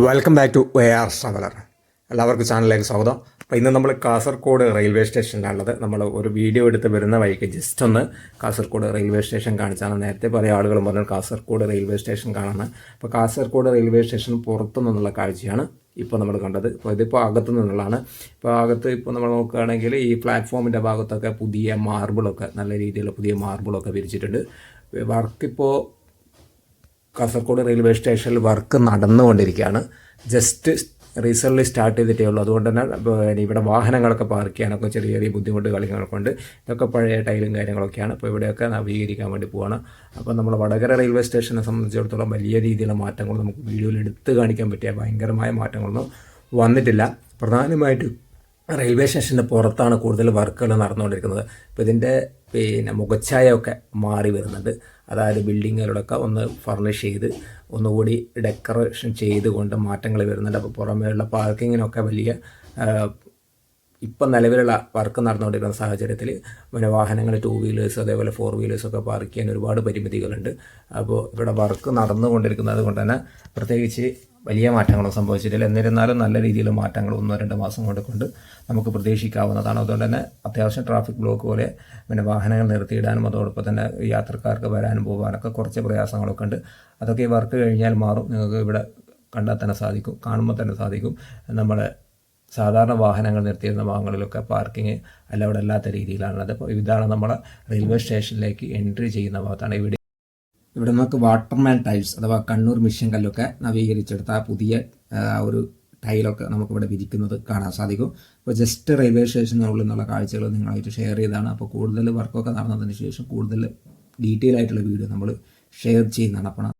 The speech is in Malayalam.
Welcome back to A R traveller എല്ലാവർക്കും ചാനലിലേക്ക് സ്വാഗതം. അപ്പോൾ ഇന്ന് നമ്മൾ കാസർഗോഡ് റെയിൽവേ സ്റ്റേഷനിലാണുള്ളത്. നമ്മൾ ഒരു വീഡിയോ എടുത്ത് വരുന്ന വഴിക്ക് ജസ്റ്റ് ഒന്ന് കാസർഗോഡ് റെയിൽവേ സ്റ്റേഷൻ കാണിച്ചാണ്. നേരത്തെ പല ആളുകളും പറഞ്ഞു കാസർഗോഡ് റെയിൽവേ സ്റ്റേഷൻ കാണാൻ അപ്പോൾ കാസർഗോഡ് റെയിൽവേ സ്റ്റേഷൻ പുറത്തു നിന്നുള്ള കാഴ്ചയാണ് ഇപ്പോൾ നമ്മൾ കണ്ടത്. ഇപ്പോൾ ഇതിപ്പോൾ അകത്ത് നിന്നുള്ളതാണ്. ഇപ്പോൾ അകത്ത് ഇപ്പോൾ നമ്മൾ നോക്കുകയാണെങ്കിൽ ഈ പ്ലാറ്റ്ഫോമിന്റെ ഭാഗത്തൊക്കെ പുതിയ മാർബിളൊക്കെ നല്ല രീതിയിലുള്ള പുതിയ മാർബിളൊക്കെ വിരിച്ചിട്ടുണ്ട്. വർക്കിപ്പോൾ കാസർഗോഡ് റെയിൽവേ സ്റ്റേഷനിൽ വർക്ക് നടന്നുകൊണ്ടിരിക്കുകയാണ്. ജസ്റ്റ് റീസെന്റ്ലി സ്റ്റാർട്ട് ചെയ്തിട്ടേ ഉള്ളൂ. അതുകൊണ്ട് തന്നെ ഇവിടെ വാഹനങ്ങളൊക്കെ പാർക്ക് ചെയ്യാനൊക്കെ ചെറിയ ചെറിയ ബുദ്ധിമുട്ട് കാര്യങ്ങളൊക്കെ ഉണ്ട്. ഇതൊക്കെ പഴയ ടൈലും കാര്യങ്ങളൊക്കെയാണ്. അപ്പോൾ ഇവിടെയൊക്കെ നവീകരിക്കാൻ വേണ്ടി പോവാണ്. അപ്പോൾ നമ്മൾ വടകര റെയിൽവേ സ്റ്റേഷനെ സംബന്ധിച്ചിടത്തോളം വലിയ രീതിയിലുള്ള മാറ്റങ്ങൾ നമുക്ക് വീഡിയോയിൽ എടുത്ത് കാണിക്കാൻ പറ്റിയ ഭയങ്കരമായ മാറ്റങ്ങളൊന്നും വന്നിട്ടില്ല. പ്രധാനമായിട്ടും റെയിൽവേ സ്റ്റേഷന്റെ പുറത്താണ് കൂടുതൽ വർക്കുകൾ നടന്നുകൊണ്ടിരിക്കുന്നത്. അപ്പോൾ ഇതിന്റെ പിന്നെ മുഖച്ഛായയൊക്കെ മാറി വരുന്നുണ്ട്. അതായത് ബിൽഡിങ്ങുകളൊക്കെ ഒന്ന് ഫർണിഷ് ചെയ്ത് ഒന്നുകൂടി ഡെക്കറേഷൻ ചെയ്തുകൊണ്ട് മാറ്റങ്ങൾ വരുന്നുണ്ട്. അപ്പോൾ പുറമേയുള്ള പാർക്കിങ്ങിനൊക്കെ വലിയ ഇപ്പം നിലവിലുള്ള വർക്ക് നടന്നുകൊണ്ടിരിക്കുന്ന സാഹചര്യത്തിൽ പിന്നെ വാഹനങ്ങൾ ടു വീലേഴ്സ് അതേപോലെ ഫോർ വീലേഴ്സൊക്കെ പാർക്ക് ചെയ്യാൻ ഒരുപാട് പരിമിതികളുണ്ട്. അപ്പോൾ ഇവിടെ വർക്ക് നടന്നുകൊണ്ടിരിക്കുന്നത് കൊണ്ട് തന്നെ പ്രത്യേകിച്ച് വലിയ മാറ്റങ്ങളും സംഭവിച്ചിട്ടില്ല. എന്നിരുന്നാലും നല്ല രീതിയിൽ മാറ്റങ്ങൾ ഒന്നോ രണ്ടോ മാസം കൊണ്ട് കൊണ്ട് നമുക്ക് പ്രതീക്ഷിക്കാവുന്നതാണ്. അതുകൊണ്ട് തന്നെ അത്യാവശ്യം ട്രാഫിക് ബ്ലോക്ക് പോലെ പിന്നെ വാഹനങ്ങൾ നിർത്തിയിടാനും അതോടൊപ്പം തന്നെ യാത്രക്കാർക്ക് വരാനും പോകാനൊക്കെ കുറച്ച് പ്രയാസങ്ങളൊക്കെ ഉണ്ട്. അതൊക്കെ ഈ വർക്ക് കഴിഞ്ഞാൽ മാറും. നിങ്ങൾക്ക് ഇവിടെ കണ്ടാൽ തന്നെ സാധിക്കും. കാണുമ്പോൾ തന്നെ സാധിക്കും. നമ്മുടെ സാധാരണ വാഹനങ്ങൾ നിർത്തിയിരുന്ന ഭാഗങ്ങളിലൊക്കെ പാർക്കിംഗ് അവിടെ അല്ലാത്ത രീതിയിലാണുള്ളത് അപ്പോൾ ഇതാണ് നമ്മളെ റെയിൽവേ സ്റ്റേഷനിലേക്ക് എൻട്രി ചെയ്യുന്ന ഭാഗത്താണ്. ഇവിടെ ഇവിടെ നമുക്ക് വാട്ടർമാൻ ടൈൽസ് അഥവാ കണ്ണൂർ മിഷൻ കല്ലൊക്കെ നവീകരിച്ചെടുത്ത ആ പുതിയ ഒരു ടൈലൊക്കെ നമുക്കിവിടെ വിരിക്കുന്നത് കാണാൻ സാധിക്കും. അപ്പോൾ ജസ്റ്റ് റെയിൽവേ സ്റ്റേഷനുള്ളിൽ നിന്നുള്ള കാഴ്ചകൾ നിങ്ങളായിട്ട് ഷെയർ ചെയ്താണ് അപ്പോൾ കൂടുതൽ വർക്കൊക്കെ നടന്നതിന് ശേഷം കൂടുതൽ ഡീറ്റെയിൽ ആയിട്ടുള്ള വീഡിയോ നമ്മൾ ഷെയർ ചെയ്യുന്നതാണ്. അപ്പോൾ